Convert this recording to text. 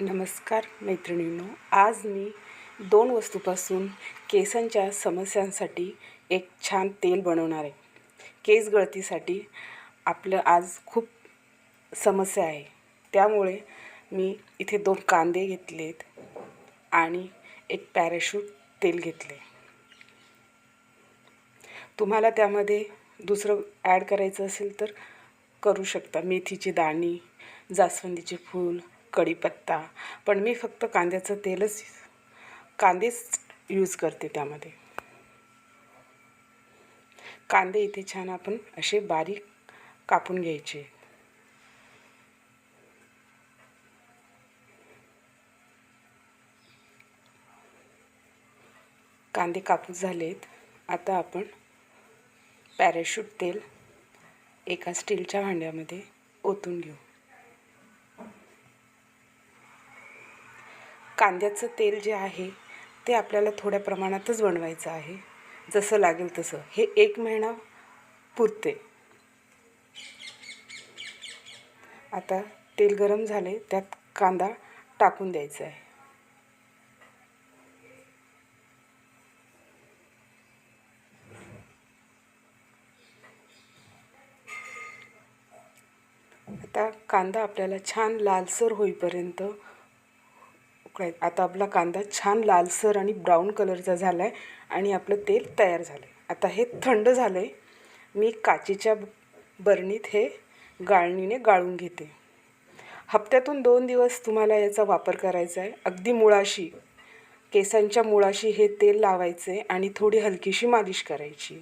नमस्कार मैत्रिणींनो आज मी दोन वस्तूपासून केसांच्या समस्यांसाठी एक छान तेल बनवणार आहे. केस गळतीसाठी आपलं आज खूप समस्या आहे. त्यामुळे मी इथे दोन कांदे घेतलेत आणि एक पॅराशूट तेल घेतले. तुम्हाला त्यामध्ये दुसरं ॲड करायचं असेल तर करू शकता. मेथीची दाणी जास्वंदीचे फूल कढीपत्ता पण मी फक्त कांद्याचं तेलच कांदेच यूज करते त्यामध्ये. कांदे इथे छान आपण असे बारीक कापून घ्यायचे. कांदे कापूस झालेत. आता आपण पॅराशूट तेल एका स्टीलच्या भांड्यामध्ये ओतून घेऊ. कांद्याचं तेल जे आहे ते आपल्याला थोड्या प्रमाणातच बनवायचं आहे. जसं लागेल तसं. हे एक महिना पुरते. आता तेल गरम झाले त्यात कांदा टाकून द्यायचा आहे. आता कांदा आपल्याला छान लालसर होईपर्यंत काय आता आपला कांदा छान लालसर आणि ब्राऊन कलरचा झाला आहे आणि आपलं तेल तयार झालं आहे आता हे थंड झालं आहे मी काचेच्या बरणीत हे गाळणीने गाळून घेते. हप्त्यातून दोन दिवस तुम्हाला याचा वापर करायचा आहे. अगदी मुळाशी केसांच्या मुळाशी हे तेल लावायचे आणि थोडी हलकीशी मालिश करायची.